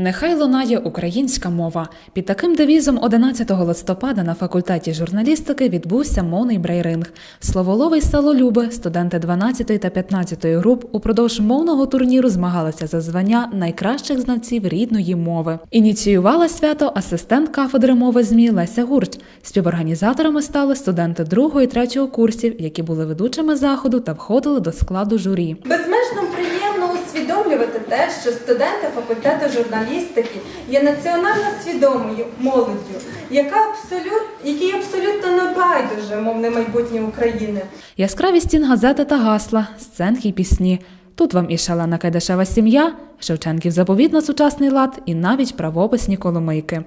Нехай лунає українська мова. Під таким девізом 11 листопада на факультеті журналістики відбувся мовний брейринг. Словоловий Салолюби, студенти 12 та 15 груп, упродовж мовного турніру змагалися за звання найкращих знавців рідної мови. Ініціювала свято асистент кафедри мови ЗМІ Леся Гурч. Співорганізаторами стали студенти 2 і 3 курсів, які були ведучими заходу та входили до складу журі. Безмежно усвідомлювати те, що студенти факультету журналістики є національно свідомою молоддю, яка абсолют, якій абсолютно не байдуже мовне майбутнє України. Яскраві стін газети та гасла, сценки й пісні. Тут вам і шалена кайдашева сім'я, Шевченків заповідно сучасний лад і навіть правописні коломийки.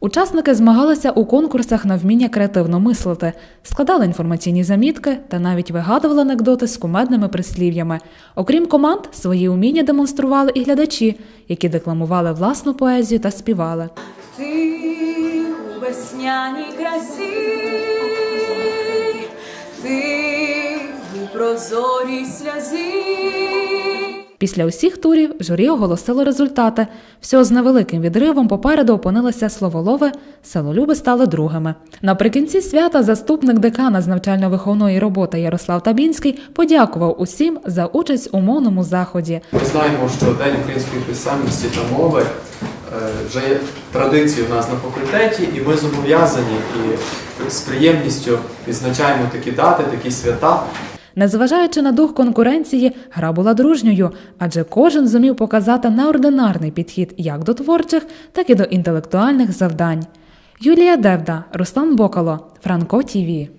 Учасники змагалися у конкурсах на вміння креативно мислити, складали інформаційні замітки та навіть вигадували анекдоти з кумедними прислів'ями. Окрім команд, свої уміння демонстрували і глядачі, які декламували власну поезію та співали. Ти у весняній красі, ти у прозорій сльозі. Після усіх турів журі оголосило результати. Всього з невеликим відривом попереду опинилося словолове, селолюби стали другими. Наприкінці свята заступник декана з навчально-виховної роботи Ярослав Табінський подякував усім за участь у мовному заході. Ми знаємо, що День української писемності та мови е, вже є традицією у нас на факультеті, і ми зобов'язані і з приємністю відзначаємо такі дати, такі свята. Незважаючи на дух конкуренції, гра була дружньою, адже кожен зумів показати неординарний підхід як до творчих, так і до інтелектуальних завдань. Юлія Девда, Руслан Бокало, Франко Тіві.